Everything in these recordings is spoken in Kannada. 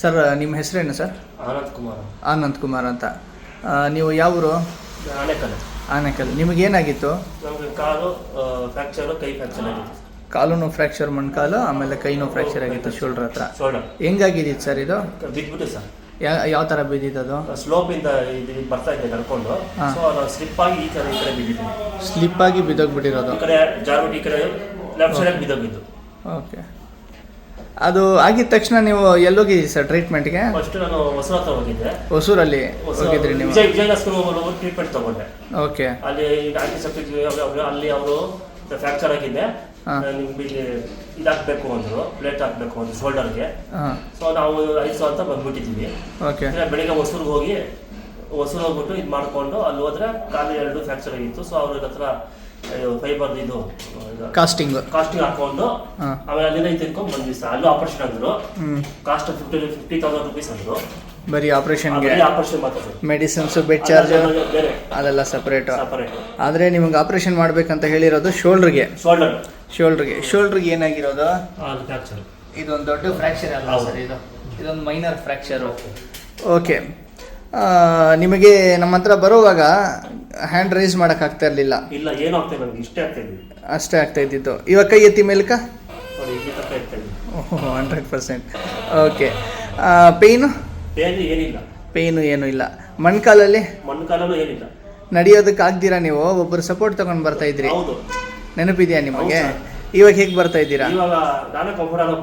ಸರ್ ನಿಮ್ಮ ಹೆಸರೇನು ಸರ್? ಆನಂದ್ ಕುಮಾರ್ ಆನಂದ್ ಕುಮಾರ್ ಅಂತ. ಆ, ನೀವು ಯಾವರು? ಆನೆಕಲ್ ಆನೇಕಲ್ ನಿಮಗೇನಾಗಿತ್ತು ನಮಗೆ ಕಾಲು ಫ್ರಾಕ್ಚರ್ ಕೈ ಫ್ರಾಕ್ಚರ್ ಆಗಿತ್ತು. ಕಾಲು ಫ್ರ್ಯಾಕ್ಚರ್ ಮೊಣಕಾಲು ಆಮೇಲೆ ಕೈನೂ ಫ್ರ್ಯಾಕ್ಚರ್ ಆಗಿತ್ತು ಶೋಲ್ಡರ್ ಹತ್ರ. ಶೋಲ್ಡರ್ ಹೆಂಗಾಗಿದ್ದಿತ್ತು ಸರ್ ಇದು? ಬಿದ್ಬಿಟ್ಟು ಸರ್. ಯಾ ಯಾವ ಥರ ಬಿದ್ದಿದ್ದು ಸ್ಲೋಪ್ ಇಂದ ಬರ್ತಾ ಇದೆ ನಡ್ಕೊಂಡು ಹಾ. ಸೊ ನಾನು ಸ್ಲಿಪ್ ಆಗಿ ಈ ಕಡೆ ಈ ಕಡೆ ಬಿದ್ದಿದ್ದೀನಿ ಆಗಿ ಬಿದ್ದೋಗ್ಬಿಟ್ಟಿರೋದು. ಈ ಕಡೆ ಜಾರ್ಬಿಟ್ಟು ಈ ಕಡೆ ಲೆಫ್ಟ್ ಸೈಡ್ ಬಿದ್ದೋಗಿದ್ದು. ಓಕೆ ಅದು ಆಗಿದ ತಕ್ಷಣ ನೀವು ಎಲ್ಲೋಗಿದ್ದೀರಿ ಸರ್ ಟ್ರೀಟ್ಮೆಂಟ್ಗೆ ಫಸ್ಟ್ ನಾನು ಹೊಸ ಹತ್ರ ಹೋಗಿದ್ದೆ. ಹೊಸೂರಲ್ಲಿ ಹೊಸ ಹೋಗಿದ್ರಿ ನೀವು? ವಿಜಯ್ ವಿಜಯನಗರ ಟ್ರೀಟ್ಮೆಂಟ್ ತಗೊಂಡೆ. ಓಕೆ. ಅಲ್ಲಿ ಆಂಟಿಸೆಪ್ಟಿಕ್ ಅಲ್ಲಿ ಅವರು ಫ್ರಾಕ್ಚರ್ ಆಗಿದೆ ಹಾ. ನಿಮ್ಗೆ ಇಲ್ಲಿ ಇದಾಗಬೇಕು ಅಂದರು ಪ್ಲೇಟ್ ಹಾಕ್ಬೇಕು ಅಂದ್ರು ಶೋಲ್ಡರ್ಗೆ ಹಾಂ. ಸೊ ನಾವು ಐದು ಸಾವಿರ ಅಂತ ಬಂದ್ಬಿಟ್ಟಿದ್ದೀವಿ. ಓಕೆ. ಅಂದ್ರೆ ಬೆಳಿಗ್ಗೆ ಹೊಸೂರಿಗೆ ಹೋಗಿ ಹೊಸೂರು ಹೋಗ್ಬಿಟ್ಟು ಇದು ಮಾಡ್ಕೊಂಡು ಅಲ್ಲಿ ಹೋದ್ರೆ ಕಾಲು ಎರಡು ಫ್ರಾಕ್ಚರ್ ಆಗಿತ್ತು. ಸೊ ಅವ್ರ ಹತ್ರ ಫೈಬರ್ ಇದು ಕಾಸ್ಟಿಂಗ್ ಕಾಸ್ಟಿಂಗ್ ಹಾಕೊಂಡು ಆಮೇಲೆ ಅಲ್ಲಿಂದ ತಿನ್ಕೊಂಡು ಬಂದ್ವಿ ಸರ್. ಅಲ್ಲೂ ಆಪರೇಷನ್ ಅಂದ್ರು cost fifty fifty thousand rupees ಅಂದ್ರು. ಬರೀ ಆಪ್ರೇಷನ್ಗೆ ಮೆಡಿಸಿನ್ಸು ಬೆಡ್ ಚಾರ್ಜ್ ಅದೆಲ್ಲ ಸಪ್ರೇಟು ಆದರೆ ನಿಮಗೆ ಆಪ್ರೇಷನ್ ಮಾಡ್ಬೇಕಂತ ಹೇಳಿರೋದು ಶೋಲ್ಡ್ರಿಗೆ ಶೋಲ್ಡರ್ ಶೋಲ್ಡ್ರಿಗೆ ಶೋಲ್ಡ್ರಿಗೆ ಏನಾಗಿರೋದು? ಇದೊಂದು ದೊಡ್ಡ ಫ್ರ್ಯಾಕ್ಚರ್ ಅಲ್ಲ ಸರ್ ಇದು? ಇದೊಂದು ಮೈನರ್ ಫ್ರ್ಯಾಕ್ಚರು ಓಕೆ ನಿಮಗೆ ನಮ್ಮ ಹತ್ರ ಬರುವಾಗ ಹ್ಯಾಂಡ್ ರೈಸ್ ಆಗ್ತಾ ಇರಲಿಲ್ಲ. ಇಲ್ಲ ಏನು ಆಗ್ತಿಲ್ಲ ನನಗೆ ಇಷ್ಟೇ ಆಗ್ತಾ ಅಷ್ಟೇ ಆಗ್ತಾ ಇದ್ದಿತ್ತು ಇವಾಗ ಕೈ ಎತ್ತಿ ಮೇಲ್ಕ ನೋಡಿ ಇಲ್ಲಿ ತನಕ ಇರ್ತಾ ಇದ್ವಿ ಹಂಡ್ರೆಡ್ ಪರ್ಸೆಂಟ್ ಓಕೆ ಪೇಯ್ನು ಬೇರೆ ಏನಿಲ್ಲ. ಪೇಯ್ನು ಏನೂ ಇಲ್ಲ. ಮಣ್ಕಾಲಲ್ಲಿ? ಮಣ್ಣು ಏನಿಲ್ಲ. ನಡೆಯೋದಕ್ಕೆ ಆಗ್ದಿರಾ ನೀವು? ಒಬ್ಬರು ಸಪೋರ್ಟ್ ತಗೊಂಡು ಬರ್ತಾ ಇದ್ರಿ. ಹೌದು. ನೆನಪಿದೆಯಾ ನಿಮಗೆ? ಇವಾಗ ಹೇಗೆ ಬರ್ತಾ ಇದ್ದೀರಾ? ಇವಾಗ ನಾನೇ ಕಂಫರ್ಟಬಲ್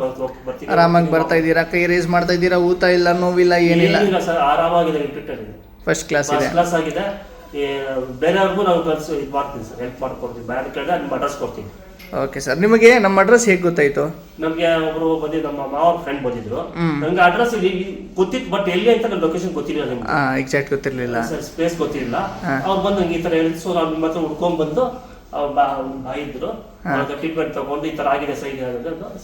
ಬರ್ತೀನಿ. ಆರಾಮಾಗಿ ಬರ್ತಾ ಇದ್ದೀರಾ? ಕೈ ರೇಸ್ ಮಾಡ್ತಾ ಇದ್ದೀರಾ? ಊತ ಇಲ್ಲ ನೋವಿಲ್ಲ ಏನಿಲ್ಲ? ಏನಿಲ್ಲ ಸರ್. ಆರಾಮಾಗಿದೆ ಇದೆ ಫಸ್ಟ್ ಕ್ಲಾಸ್ ಇದೆ. ಫಸ್ಟ್ ಕ್ಲಾಸ್ ಆಗಿದೆ. ಬೇರೆಯವ್ರಿಗೂ ನಾವು ಕಳ್ಸಿ ಇದು ಮಾಡ್ತೀನಿ ಸರ್ ಹೆಲ್ಪ್ ಮಾಡ್ಕೊಡ್ತೀನಿ. ಬೇರೆ ಕೇಳಿದ್ರೆ ನಿಮ್ಮ ಅಡ್ರೆಸ್ ಕೊಡ್ತೀನಿ. ಓಕೆ ಸರ್ ನಿಮಗೆ ನಮ್ಮ ಅಡ್ರೆಸ್ ಹೇಗೆ ಗೊತ್ತಾಯ್ತು? ನಮ್ಗೆ ಒಬ್ರು ಬಂದಿದ್ದು ನಮ್ಮ ಮಾವ ಫ್ರೆಂಡ್ ಬಂದಿದ್ರು. ನಂಗೆ ಅಡ್ರೆಸ್ ಗೊತ್ತಿತ್ತು ಬಟ್ ಎಲ್ಲಿ ಅಂತ ನನ್ನ ಲೊಕೇಶನ್ ಗೊತ್ತಿಲ್ಲ ನಿಮ್ಗೆ. ಎಕ್ಸಾಕ್ಟ್ ಗೊತ್ತಿರಲಿಲ್ಲ. ಸರ್ ಸ್ಪೇಸ್ ಗೊತ್ತಿರಲಿಲ್ಲ. ಹಾ. ಅವ್ರು ಬಂದು ನಂಗೆ ಈ ತರ ಹೇಳಿದ್ರು ಸೊ ನಾನು ನಿಮ್ಮ ಹತ್ರ ಹುಡ್ಕೊಂಡ್ ಬಂದು ಇದ್ರು. ಟ್ರೀಟ್ಮೆಂಟ್ ತಗೊಂಡು ಈ ತರ ಆಗಿದೆ ಸೈ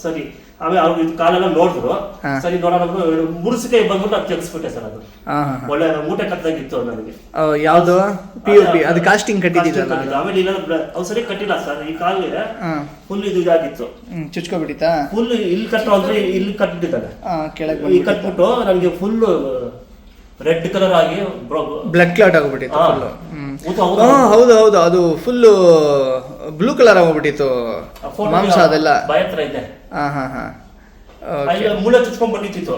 ಸರಿ. ಆಮೇಲೆ ಅವ್ರು ಇದು ಕಾಲೆಲ್ಲ ನೋಡಿದ್ರು. ಸರಿ ನೋಡೋಣ ಮುರುಸಿಕೆ ಬಂದ್ಬಿಟ್ಟು ಅದು ತೆಗಿಸ್ಬಿಟ್ಟೆ ಸರ್ ಅದು. ಒಳ್ಳೆ ಮೂಟೆ ಕಟ್ಟದಾಗಿತ್ತು ನನಗೆ. ಯಾವುದು? ಪಿ ಯು ಪಿ ಅದು ಕಾಸ್ಟಿಂಗ್ ಕಟ್ಟಿದ್ದೀರಲ್ಲ ಕಾಸ್ಟಿಂಗ್ ಕಟ್ಟಿದ್ದು. ಆಮೇಲೆ ಇಲ್ಲ ಅವ್ರು ಸರಿ ಕಟ್ಟಿಲ್ಲ ಸರ್ ಈ ಕಾಲಿಗೆ ಫುಲ್ ಇದು ಇದಾಗಿತ್ತು. ಚುಚ್ಕೊಬಿಟ್ಟಿತಾ ಫುಲ್ ಇಲ್ಲಿ ಕಟ್ಟೋ ಅಂದ್ರೆ ಇಲ್ಲಿ ಕಟ್ಬಿಟ್ಟಿದ್ದಾನೆ ಕೆಳಗೆ ಬಂದು ಕಟ್ಬಿಟ್ಟು ನನಗೆ ಫುಲ್ ರೆಡ್ ಕಲರ್ ಆಗಿ ಬ್ಲಡ್ ಕ್ಲಾಟ್ ಆಗೋಗ್ಬಿಟ್ಟಿತ್ತು ಹಾ. ಹೌದು. ಹೌದು. ಹೌದು ಅದು ಫುಲ್ಲು ಬ್ಲೂ ಕಲರ್ ಆಗೋಗ್ಬಿಟ್ಟಿತ್ತು ಮಾಂಸ ಅದೆಲ್ಲ. ಹಾಂ ಹಾಂ ಹಾಂ. ಮೂಳೆ ಚುಚ್ಕೊಂಡ್ ಬಂದಿತ್ತು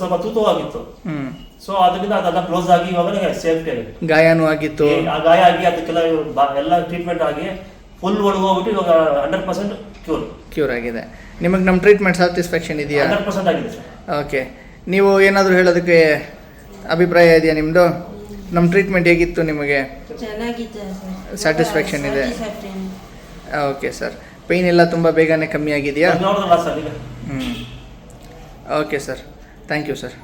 ಸ್ವಲ್ಪ ತೂತವಾಗಿತ್ತು ಸೊ ಅದರಿಂದ ಅದೆಲ್ಲ ಕ್ಲೋಸ್ ಆಗಿ ಇವಾಗ ಸೇಫ್ಟಿ ಆಗಿದೆ. ಗಾಯನೂ ಆಗಿತ್ತು. ಆ ಗಾಯ ಆಗಿ ಅದಕ್ಕೆಲ್ಲ ಎಲ್ಲ ಟ್ರೀಟ್ಮೆಂಟ್ ಆಗಿ ಫುಲ್ ಒಳಗೋಗ್ಬಿಟ್ಟು ಇವಾಗ ಹಂಡ್ರೆಡ್ ಪರ್ಸೆಂಟ್ ಕ್ಯೂರ್ ಕ್ಯೂರ್ ಆಗಿದೆ. ನಿಮಗೆ ನಮ್ಮ ಟ್ರೀಟ್ಮೆಂಟ್ ಸ್ಯಾಟಿಸ್ಫ್ಯಾಕ್ಷನ್ ಇದೆಯಾ? ಹಂಡ್ರೆಡ್ ಪರ್ಸೆಂಟ್ ಆಗಿದೆ ಓಕೆ ನೀವು ಏನಾದರೂ ಹೇಳೋದಕ್ಕೆ ಅಭಿಪ್ರಾಯ ಇದೆಯಾ ನಿಮ್ಮದು ನಮ್ಮ ಟ್ರೀಟ್ಮೆಂಟ್ ಹೇಗಿತ್ತು ನಿಮಗೆ? ಚೆನ್ನಾಗಿದೆ ಸರ್. Satisfaction ಇದೆ. Satisfaction. ಓಕೆ ಸರ್ ಪೈನ್ ಎಲ್ಲ ತುಂಬ ಬೇಗನೆ ಕಮ್ಮಿ ಆಗಿದೆಯಾ? ನೋಡಿದ್ರಲ್ಲ ಸರ್ ಈಗ. ಹ್ಞೂ okay sir thank you sir